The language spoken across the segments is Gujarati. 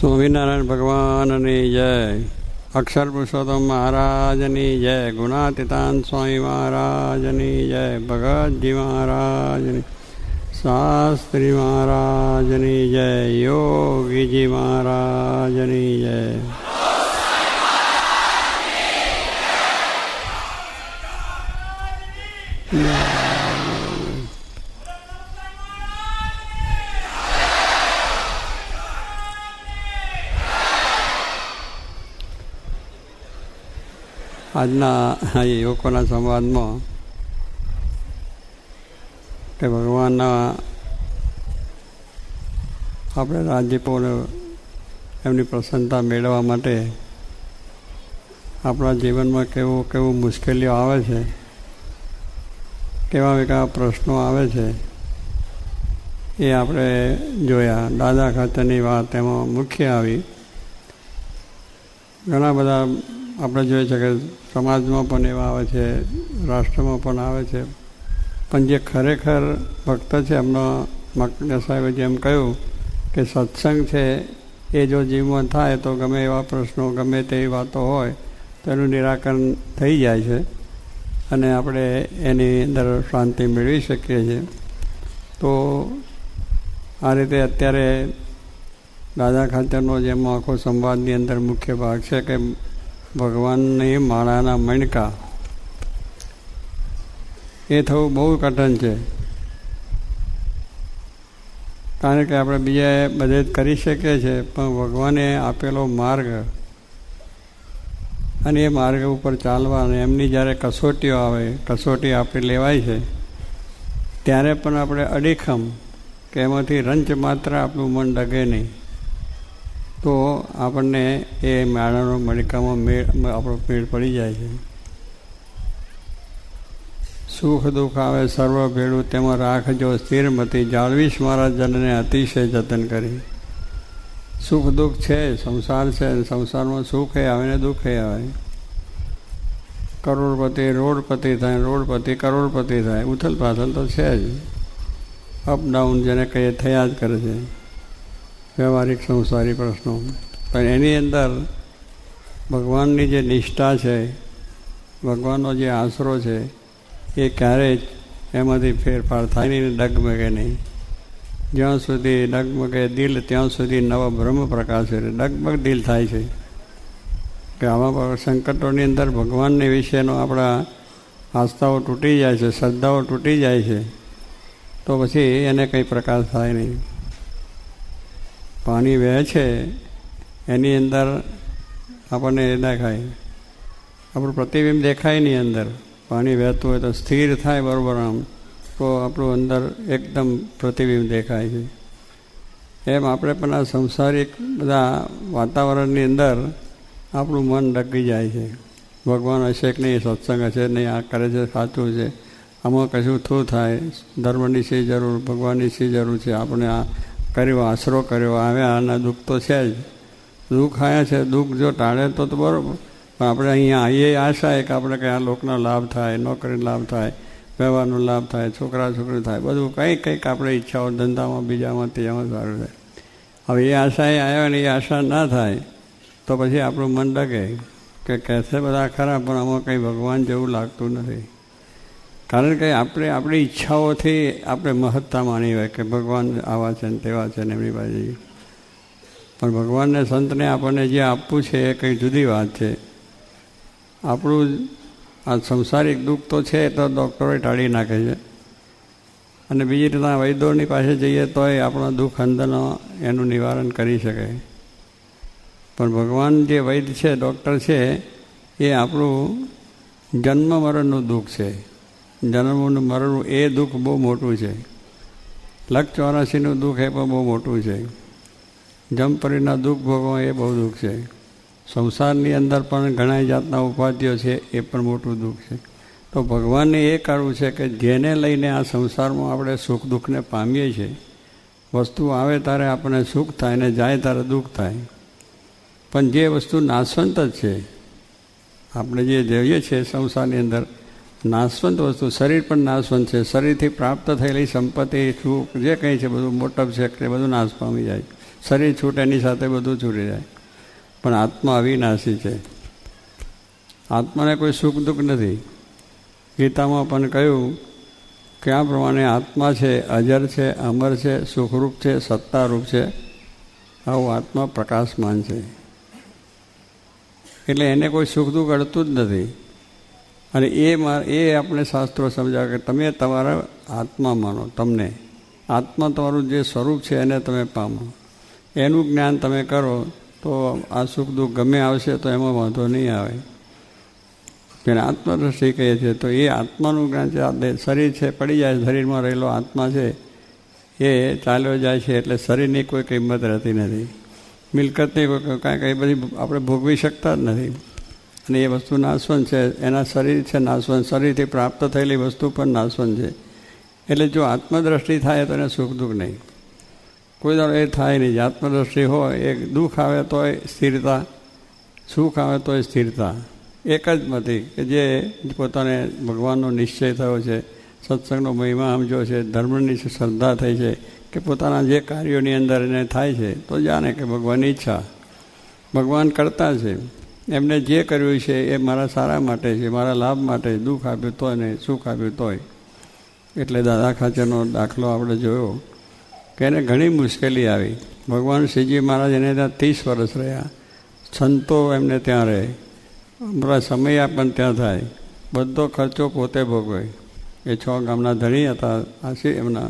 સ્વામિનારાયણ ભગવાનની જય. અક્ષર પુરુષોત્તમ મહારાજની જય. ગુણાતીતાન સ્વામી મહારાજની જય. ભગતજી મહારાજની શાસ્ત્રી મહારાજની જય. યોગીજી મહારાજની જય. આજના યુવકોના સંવાદમાં કે ભગવાનના આપણે રાજ્યપોને એમની પ્રસન્નતા મેળવવા માટે આપણા જીવનમાં કેવું કેવું મુશ્કેલીઓ આવે છે, કેવા કેવા પ્રશ્નો આવે છે, એ આપણે જોયા. દાદા ખાતરની વાત એમાં મુખ્ય આવી. ઘણા બધા આપણે જોઈએ છીએ કે સમાજમાં પણ એવા આવે છે, રાષ્ટ્રમાં પણ આવે છે. પણ જે ખરેખર ભક્ત છે, એમનો મકને સાહેબે જેમ કહ્યું કે સત્સંગ છે, એ જો જીવમાં થાય તો ગમે એવા પ્રશ્નો, ગમે તેવી વાતો હોય, તો એનું નિરાકરણ થઈ જાય છે. અને આપણે એની અંદર શાંતિ મેળવી શકીએ છીએ. તો આ રીતે અત્યારે દાદા ખાતરનો જેમ આખો સંવાદની અંદર મુખ્ય ભાગ છે, કે ભગવાનની માળાના મણકા. એ થવું બહુ કઠણ છે. કારણ કે આપણે બીજા બધે જ કરી શકીએ છીએ, પણ ભગવાને આપેલો માર્ગ અને એ માર્ગ ઉપર ચાલવા અને એમની જ્યારે કસોટીઓ આવે, કસોટી આપણી લેવાય છે, ત્યારે પણ આપણે અડીખમ કે એમાંથી રંચ માત્ર આપણું મન ડગે નહીં. તો આપણને એ માળાનો મણિકામાં મેળ, આપણો મેળ પડી જાય છે. સુખ દુઃખ આવે, સર્વ ભેળું તેમાં રાખજો, સ્થિરમતી જાળવીશ મારા જનને અતિશય જતન કરી. સુખ દુઃખ છે, સંસાર છે, સંસારમાં સુખ એ આવે ને દુઃખ એ આવે. કરોડપતિ, રોડપતિ થાય, રોડપતિ, કરોડપતિ થાય ઉથલ પાથલ તો છે જ. અપડાઉન જેને કહીએ થયા જ કરે છે. વ્યવહારિક સંસારી પ્રશ્નો. પણ એની અંદર ભગવાનની જે નિષ્ઠા છે, ભગવાનનો જે આશરો છે, એ ક્યારેય એમાંથી ફેરફાર થાય નહીં ડગમગે નહીં. જ્યાં સુધી ડગમગે દિલ, ત્યાં સુધી નવા બ્રહ્મ પ્રકાશ છે ડગમગ દિલ થાય છે. કે આવા સંકટોની અંદર ભગવાનને વિશેનો આપણા આસ્થાઓ તૂટી જાય છે, શ્રદ્ધાઓ તૂટી જાય છે, તો પછી એને કંઈ પ્રકાશ થાય નહીં. પાણી વહે છે, એની અંદર આપણને એ દેખાય. આપણું પ્રતિબિંબ દેખાય નહીં અંદર. પાણી વહેતું હોય તો સ્થિર થાય બરાબર આમ, તો આપણું અંદર એકદમ પ્રતિબિંબ દેખાય છે. એમ આપણે પણ આ સંસારિક બધા વાતાવરણની અંદર આપણું મન ડગી જાય છે. ભગવાન હશે કે નહીં, સત્સંગ હશે નહીં, આ કરે છે, સાચું છે. આમાં કશું થું થાય? ધર્મની શી જરૂર, ભગવાનની શી જરૂર છે? આપણે આ કર્યો, આશરો કર્યો આવ્યા અને દુઃખ તો છે જ. દુઃખ આવ્યા છે, દુઃખ જો ટાળે તો તો બરાબર. પણ આપણે અહીંયા આવીએ આશા એક આપણે કે આ લોકનો લાભ થાય, નોકરીનો લાભ થાય, વ્યવહારનો લાભ થાય, છોકરા છોકરી થાય, બધું કંઈક કંઈક આપણે ઈચ્છાઓ ધંધામાં બીજામાં ત્યાંમાં સારું થાય. હવે એ આશા એ આવ્યા ને એ આશા ના થાય, તો પછી આપણું મન ડગે કે કહેશે બધા ખરા, પણ આમાં કંઈ ભગવાન જેવું લાગતું નથી. કારણ કે આપણે આપણી ઈચ્છાઓથી આપણે મહત્તા માની હોય કે ભગવાન આવા છે ને તેવા છે ને એમની પાસે પણ ભગવાનને, સંતને આપણને જે આપવું છે એ કંઈ જુદી વાત છે. આપણું આ સંસારિક દુઃખ તો છે તો ડૉક્ટરોએ ટાળી નાખે છે. અને બીજી રીતના વૈદ્યોની પાસે જઈએ તોય આપણો દુઃખ અંદરનો એનું નિવારણ કરી શકે. પણ ભગવાન જે વૈદ્ય છે, ડૉક્ટર છે, એ આપણું જન્મ મરણનું દુઃખ છે. જન્મનું મરણનું, એ દુઃખ બહુ મોટું છે. લખ ચોરાસીનું દુઃખ એ પણ બહુ મોટું છે. જમપરીના દુઃખ ભોગવા એ બહુ દુઃખ છે. સંસારની અંદર પણ ઘણા જાતના ઉપાધિઓ છે, એ પણ મોટું દુઃખ છે. તો ભગવાનને એ કરવું છે કે જેને લઈને આ સંસારમાં આપણે સુખ દુઃખને પામીએ છીએ, વસ્તુ આવે ત્યારે આપણને સુખ થાય ને જાય ત્યારે દુઃખ થાય. પણ જે વસ્તુ નાશવંત જ છે, આપણે જે જઈએ છીએ સંસારની અંદર નાશવંત વસ્તુ, શરીર પણ નાશવંત છે. શરીરથી પ્રાપ્ત થયેલી સંપત્તિ સુખ જે કંઈ છે, બધું મોટપ છે તે બધું નાશ પામી જાય. શરીર છૂટ, એની સાથે બધું છૂટી જાય. પણ આત્મા અવિનાશી છે. આત્માને કોઈ સુખ દુઃખ નથી. ગીતામાં પણ કહ્યું કે પ્રમાણે આત્મા છે, અજર છે, અમર છે, સુખરૂપ છે, સત્તારૂપ છે. આવું આત્મા પ્રકાશમાન છે. એટલે એને કોઈ સુખ દુઃખ અડતું જ નથી. અને એ એ આપણે શાસ્ત્રો સમજાવે કે તમે તમારા આત્મા માનો, તમને. આત્મા તમારું જે સ્વરૂપ છે એને તમે પામો. એનું જ્ઞાન તમે કરો તો આ સુખ દુઃખ ગમે આવશે તો એમાં વાંધો નહીં આવે. જેને આત્મદ્રષ્ટિ કહીએ છીએ તો એ આત્માનું જ્ઞાન છે શરીર છે, પડી જાય, શરીરમાં રહેલો આત્મા છે, એ ચાલ્યો જાય છે, એટલે શરીરની કોઈ કિંમત રહેતી નથી. મિલકતની કોઈ કાંઈ, કંઈ બધી આપણે ભોગવી શકતા જ નથી. અને એ વસ્તુ નાશવંત છે, એના શરીર છે નાશવંત. શરીરથી પ્રાપ્ત થયેલી વસ્તુ પણ નાશવંત છે. એટલે જો આત્મદ્રષ્ટિ થાય તો એને સુખ દુઃખ નહીં. કોઈ દાડો એ થાય નહીં જે આત્મદ્રષ્ટિ હોય એ દુઃખ આવે તોય સ્થિરતા, સુખ આવે તોય સ્થિરતા. એક જ મતી કે જે પોતાને ભગવાનનો નિશ્ચય થયો છે, સત્સંગનો મહિમા સમજો છે, ધર્મની શ્રદ્ધા થઈ છે, કે પોતાના જે કાર્યોની અંદર એને થાય છે, તો જાણે કે ભગવાનની ઈચ્છા. ભગવાન કરતા છે. એમને જે કર્યું છે એ મારા સારા માટે છે, મારા લાભ માટે, દુઃખ આપ્યું તોય ને સુખ આપ્યું તોય. એટલે દાદા ખાચરનો દાખલો આપણે જોયો કે એને ઘણી મુશ્કેલી આવી. ભગવાન શ્રીજી મહારાજ એને ત્યાં ત્રીસ વર્ષ રહ્યા. સંતો એમને ત્યાં રહે. અમારા સમય પણ ત્યાં થાય. બધો ખર્ચો પોતે ભોગવે. એ છ ગામના ધણી હતા, આશી એમના.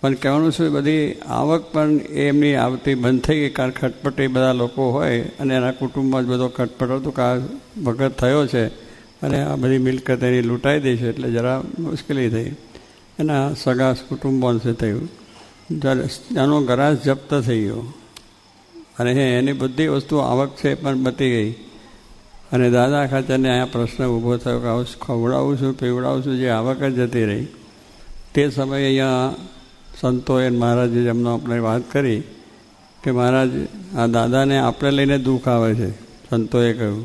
પણ કહેવાનું શું, બધી આવક પણ એમની આવતી બંધ થઈ ગઈ. કારણ ખટપટ બધા લોકો હોય અને એના કુટુંબમાં જ બધો ખટપટ હતો કે આ થયો છે અને આ બધી મિલકત એની લૂંટાઈ છે એટલે જરા મુશ્કેલી થઈ. એના સગા કુટુંબોને થયું? જ્યારે એનો ગરાસ જપ્ત થઈ ગયો. અને એની બધી વસ્તુ આવક છે પણ બતી ગઈ. અને દાદા ખાતરને અહીંયા પ્રશ્ન ઊભો થયો કે આવું ખવડાવું છું, પીવડાવું છું, જે આવક જ જતી રહી. તે સમયે અહીંયા સંતોએ મહારાજે જેમનો આપણે વાત કરી કે મહારાજ, આ દાદાને આપણે લઈને દુઃખ આવે છે. સંતોએ કહ્યું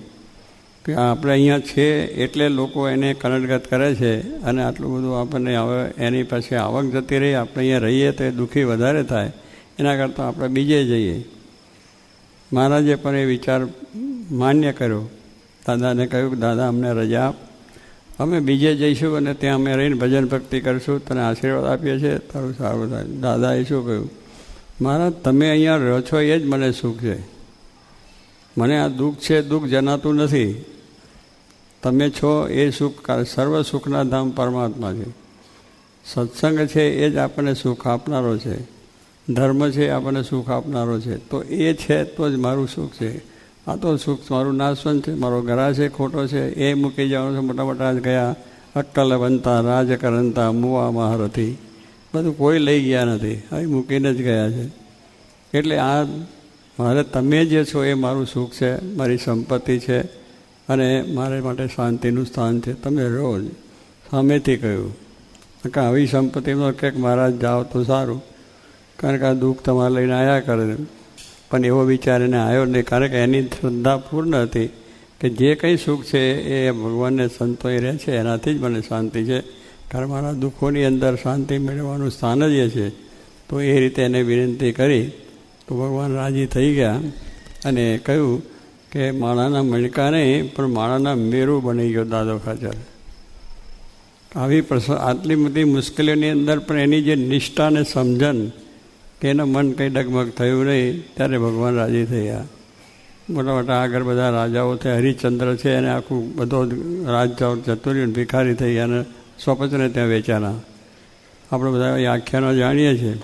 કે આપણે અહીંયા છે એટલે લોકો એને કનડગત કરે છે અને આટલું બધું આપણને હવે એની પાસે આવક જતી રહી, આપણે અહીંયા રહીએ તો એ દુઃખી વધારે થાય, એના કરતાં આપણે બીજે જઈએ. મહારાજે પણ એ વિચાર માન્ય કર્યો. દાદાને કહ્યું કે, દાદા, અમને રજા આપ. અમે બીજે જઈશું અને ત્યાં અમે રહીને ભજન ભક્તિ કરીશું, તને આશીર્વાદ આપીએ છીએ. તારું સારું થાય. દાદાએ શું કહ્યું? મહારાજ, તમે અહીંયા રહો છો એ જ મને સુખ છે. મને આ દુઃખ છે, દુઃખ જનાતું નથી. તમે છો એ સુખ સર્વ સુખના ધામ પરમાત્મા છે. સત્સંગ છે એ જ આપણને સુખ આપનારો છે. ધર્મ છે આપણને સુખ આપનારો છે. તો એ છે તો જ મારું સુખ છે. આ તો સુખ મારું નાશવંત છે, મારો ગરા છે, ખોટો છે, એ મૂકી જવાનું છે મોટા મોટા ગયા, અક્કલ બનતા, રાજ કરંતા મુવા મહારથી. બધું કોઈ લઈ ગયા નથી હવે મૂકીને જ ગયા છે. એટલે આ મારે તમે જે છો એ મારું સુખ છે, મારી સંપત્તિ છે, અને મારે માટે શાંતિનું સ્થાન છે. તમે રહો સામેથી કહ્યું કે આવી સંપત્તિમાં કંઈક મહારાજ જાઓ તો સારું, કારણ કે આ દુઃખ તમારે લઈને આવ્યા કરે. પણ એવો વિચાર એને આવ્યો નહીં, કારણ કે એની શ્રદ્ધા પૂર્ણ હતી કે જે કંઈ સુખ છે એ ભગવાનને સંતોઈ રહે છે, એનાથી જ મને શાંતિ છે. કારણ મારા દુઃખોની અંદર શાંતિ મેળવવાનું સ્થાન જ એ છે. તો એ રીતે એને વિનંતી કરી, તો ભગવાન રાજી થઈ ગયા અને કહ્યું કે માળાના મણકા નહીં, પણ માળાના મેરું બની ગયો દાદો ખાચર. આવી પ્રસંગ આટલી બધી મુશ્કેલીઓની અંદર પણ એની જે નિષ્ઠા અને સમજણ કે એનું મન કંઈ ડગમગ થયું નહીં, ત્યારે ભગવાન રાજી થયા. મોટા મોટા આગળ બધા રાજાઓ છે હરિચંદ્ર છે, અને આખું બધો રાજ જતું રહ્યું ભિખારી થઈ અને સ્વપચને ત્યાં વેચાના આપણે બધા એ આખ્યાનો જાણીએ છીએ.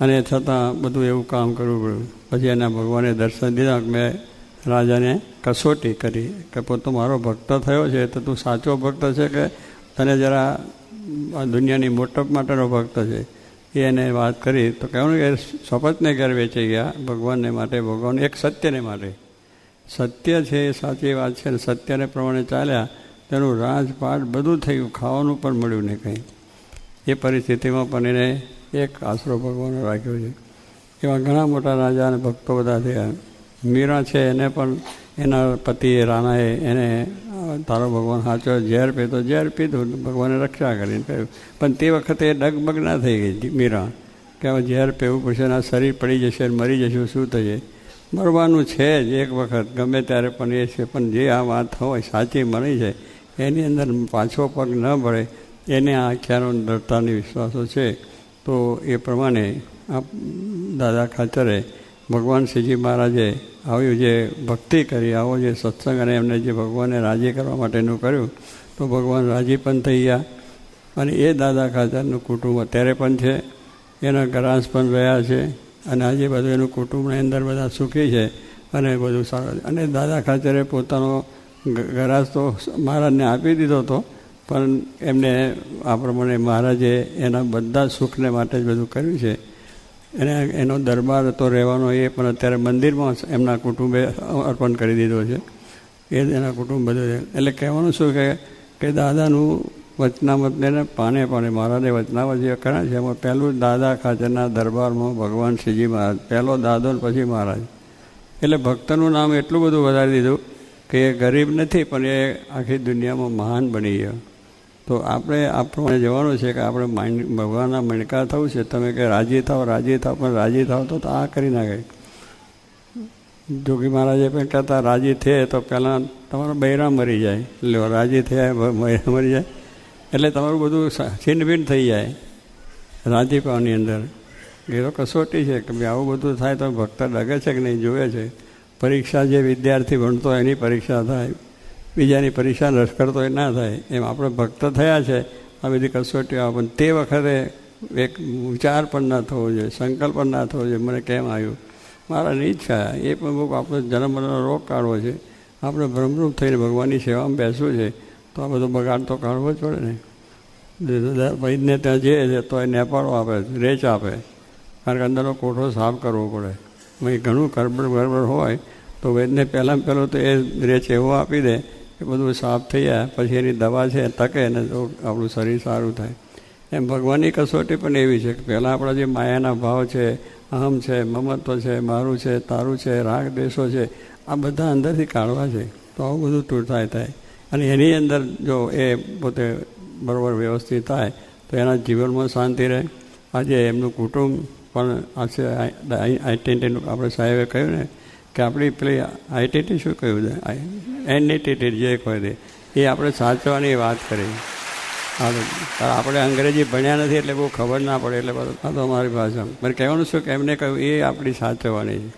અને છતાં બધું એવું કામ કરવું પડ્યું. પછી એના ભગવાને દર્શન દીધા મેં રાજાને કસોટી કરી કે પોતો મારો ભક્ત થયો છે, તો તું સાચો ભક્ત છે કે તને જરા દુનિયાની મોટપ માટેનો ભક્ત છે? એને વાત કરી, તો કહેવાનું કે શપથને ઘેર વેચી ગયા, ભગવાનને માટે, ભગવાન એક સત્યને માટે. સત્ય છે એ સાચી વાત છે ને સત્યને પ્રમાણે ચાલ્યા, તેનું રાજપાટ બધું થયું, ખાવાનું પણ મળ્યું નહીં કંઈ. એ પરિસ્થિતિમાં પણ એને એક આશરો ભગવાનનો રાખ્યો છે. એવા ઘણા મોટા રાજા અને ભક્તો બધા થયા. મીરા છે એને પણ, એના પતિએ, રાણાએ એને તારો ભગવાન સાચો ઝેર પીતો ઝેર પીધું, ભગવાને રક્ષા કરીને કહ્યું પણ તે વખતે ડગમગ ના થઈ ગઈ મીરા કે હવે ઝેર પીવું પડશે આ શરીર પડી જશે મરી જશે, શું થશે? મરવાનું છે જ એક વખત, ગમે ત્યારે પણ એ છે, પણ જે આ વાત હોય, સાચી મળી છે એની અંદર પાછો પગ ન ભળે એને આ ખ્યાલો દૃઢતાની વિશ્વાસો છે. તો એ પ્રમાણે આ દાદા ખાચરે ભગવાન શ્રીજી મહારાજે આવ્યું જે ભક્તિ કરી, આવો જે સત્સંગ અને એમને જે ભગવાનને રાજી કરવા માટેનું કર્યું, તો ભગવાન રાજી પણ થઈ ગયા. અને એ દાદા ખાતરનું કુટુંબ અત્યારે પણ છે, એના ગ્રાસ પણ રહ્યા છે, અને આજે બધું એનું કુટુંબની અંદર બધા સુખી છે, અને બધું સારું. અને દાદા ખાચરે પોતાનો ગ- ગરાસ તો મહારાજને આપી દીધો હતો પણ એમને આ પ્રમાણે મહારાજે એના બધા સુખને માટે જ બધું કર્યું છે. એને એનો દરબાર હતો રહેવાનો એ, પણ અત્યારે મંદિરમાં એમના કુટુંબે અર્પણ કરી દીધો છે. એ જ એના કુટુંબ બધું છે. એટલે કહેવાનું શું કે કે દાદાનું વચનામતને ને પાને પાને મહારાજે વચનામત જે ખરા છે, એમાં પહેલું દાદા ખાતેના દરબારમાં ભગવાન શ્રીજી મહારાજ, પહેલો દાદો ને પછી મહારાજ. એટલે ભક્તનું નામ એટલું બધું વધારી દીધું કે એ ગરીબ નથી, પણ એ આખી દુનિયામાં મહાન બની ગયો. તો આપણે આપણે જવાનું છે કે આપણે માઇન્ડ ભગવાનના મણકા થવું છે. તમે કે રાજી થાવ રાજી થાવ, પણ રાજી થાવ તો આ કરી નાખે. જોગી મહારાજે પણ કહેતા, રાજી થયે તો પહેલાં તમારો બૈરા મરી જાય. લો, રાજી થયા બૈરા મરી જાય. એટલે તમારું બધું છીનભીન થઈ જાય રાજીપાની અંદર. એ તો કસોટી છે કે ભાઈ, આવું બધું થાય તો ભક્ત ડગે છે કે નહીં જોવે છે. પરીક્ષા જે વિદ્યાર્થી ભણતો એની પરીક્ષા થાય. બીજાની પરીક્ષા લશ્કર તો એ ના થાય. એમ આપણે ભક્ત થયા છે, આ બધી કસોટીઓ આવે પણ તે વખતે એક વિચાર પણ ના થવો જોઈએ, સંકલ્પ પણ ના થવો જોઈએ, મને કેમ આવ્યું? મારાની ઈચ્છા, એ પણ બહુ આપણો જન્મનો રોગ કાઢવો છે. આપણે ભ્રમરૂપ થઈને ભગવાનની સેવામાં બેસવું છે, તો આ બધો બગાડ તો કાઢવો જ પડે ને. વૈદને ત્યાં જઈએ છે, તો એ નેપાળો આપે, રેચ આપે. કારણ કે અંદરનો કોઠો સાફ કરવો પડે. ઘણું ગરબડ ગરબડ હોય, તો વૈદને પહેલાં પહેલું તો એ રેચ એવો આપી દે કે બધું સાફ થઈ જાય પછી એની દવા છે તકે ને તો આપણું શરીર સારું થાય એમ ભગવાનની કસોટી પણ એવી છે કે પહેલાં આપણા જે માયાના ભાવ છે અહમ છે મમત્વ છે મારું છે તારું છે રાગ દેશો છે આ બધા અંદરથી કાઢવા છે તો આવું બધું તૂટતાય થાય અને એની અંદર જો એ પોતે બરાબર વ્યવસ્થિત થાય તો એના જીવનમાં શાંતિ રહે આજે એમનું કુટુંબ પણ આ છે આઈડેન્ટિટીનું આપણે સાહેબે કહ્યું ને કે આપણી પેલી આઈડેન્ટિટી શું કહ્યું છે જે કોઈ દે, એ આપણે સાચવાની વાત કરી. આપણે અંગ્રેજી ભણ્યા નથી એટલે બહુ ખબર ના પડે, એટલે આ તો અમારી ભાષા. મને કહેવાનું શું કે એમને કહ્યું, એ આપણી સાચવવાની છે.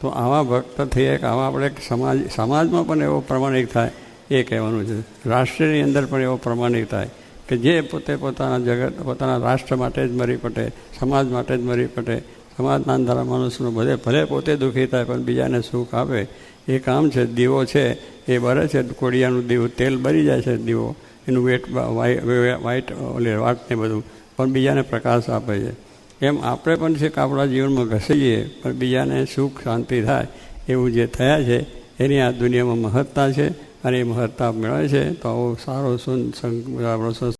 તો આવા ભક્ત થઈએ કે આવા આપણે સમાજ, સમાજમાં પણ એવો પ્રમાણિક થાય, એ કહેવાનું છે. રાષ્ટ્રની અંદર પણ એવો પ્રમાણિક થાય કે જે પોતે પોતાના જગત, પોતાના રાષ્ટ્ર માટે જ મરી પટે, સમાજ માટે જ મરી પટે સમાજના અંધારા માણસનું બધે ભલે પોતે દુઃખી થાય, પણ બીજાને સુખ આપે. એ કામ છે, દીવો છે. એ બરે છે, કોડિયાનું દીવું, તેલ બરી જાય છે દીવો. એનું વેટ વ્હાઈટ ઓલે વાટને બધું. પણ બીજાને પ્રકાશ આપે છે. એમ આપણે પણ છે આપણા જીવનમાં ઘસીએ, પણ બીજાને સુખ, શાંતિ થાય એવું જે થયા છે, એની આ દુનિયામાં મહત્તા છે અને એ મહત્તા મેળવે છે. તો આવો સારો આપણો